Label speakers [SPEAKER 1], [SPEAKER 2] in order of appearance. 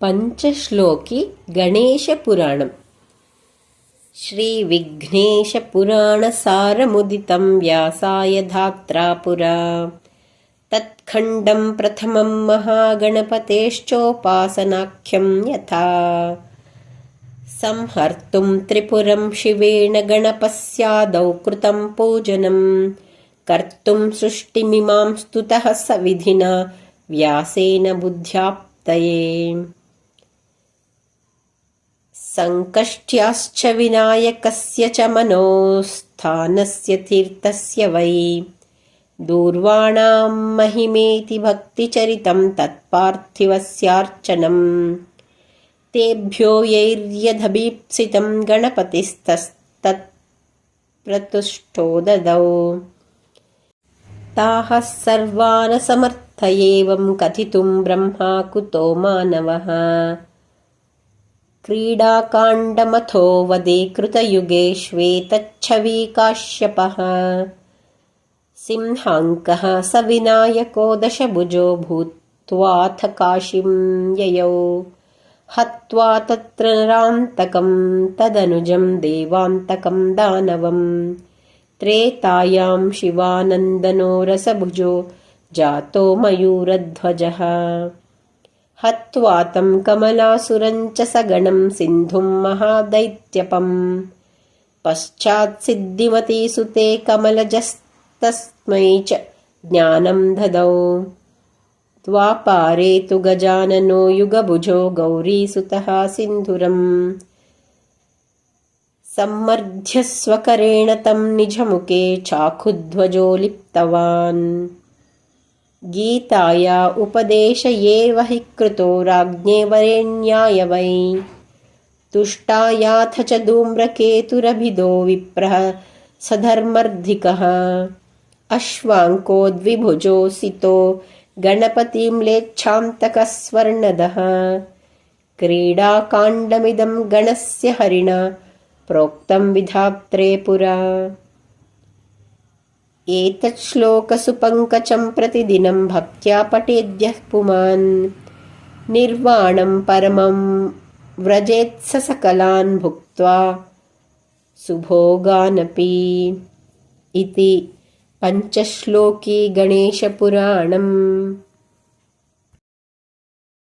[SPEAKER 1] पञ्चश्लोकी गणेशपुराणम्। श्रीविघ्नेशपुराणसारमुदितं व्यासाय धात्रा पुरा तत्खण्डं प्रथमं महागणपतेश्चोपासनाख्यं यथा। संहर्तुं त्रिपुरं शिवेण गणपस्यादौ कृतं पूजनं कर्तुं सृष्टिमिमां स्तुतः स विधिना व्यासेन बुद्ध्याप्तये सङ्कष्ट्याश्च विनायकस्य च मनोस्थानस्य तीर्थस्य वै। दूर्वाणां महिमेति भक्तिचरितं तत्पार्थिवस्यार्चनम्। तेभ्यो यैर्यदभीप्सितं गणपतिस्तस्तत्प्रतुष्टो ददौ। ताः सर्वानसमर्थ एवं कथितुं ब्रह्मा कुतो मानवः क्रीडाकाण्डमथो वदे कृतयुगे श्वेतच्छवी काश्यपः। सिंहाङ्कः विनायको दशभुजो भूत्वाथ काशीं ययौ। हत्वा तत्र नरान्तकं तदनुजं देवान्तकं दानवम्। त्रेतायां शिवानन्दनो रसभुजो जातो मयूरध्वजः हत्वा तं कमलासुरञ्च सगणं सिन्धुं महादैत्यपम्। पश्चात्सिद्धिमती सुते कमलजस्तस्मै च ज्ञानं ददौ द्वापारे तु गजाननो युगभुजो गौरीसुतः सिन्धुरम्। सम्मर्ध्य स्वकरेण तं निजमुखे चाखुध्वजो लिप्तवान् गीताया उपदेश एव हि कृतो राज्ञे वरेण्याय वै। तुष्टायाथ च धूम्रकेतुरभिदो विप्रः सधर्मर्धिकः। अश्वाङ्कोद्विभुजोऽसितो गणपतिम्लेच्छान्तकस्वर्णदः क्रीडाकाण्डमिदं गणस्य हरिणा प्रोक्तं विधात्रे पुरा एतत् श्लोकसुपङ्कचं प्रतिदिनं भक्त्या पठेद्यः पुमान्। निर्वाणं परमं व्रजेत्स सकलान् भुक्त्वा सुभोगानपि। इति पञ्चश्लोकी गणेशपुराणम्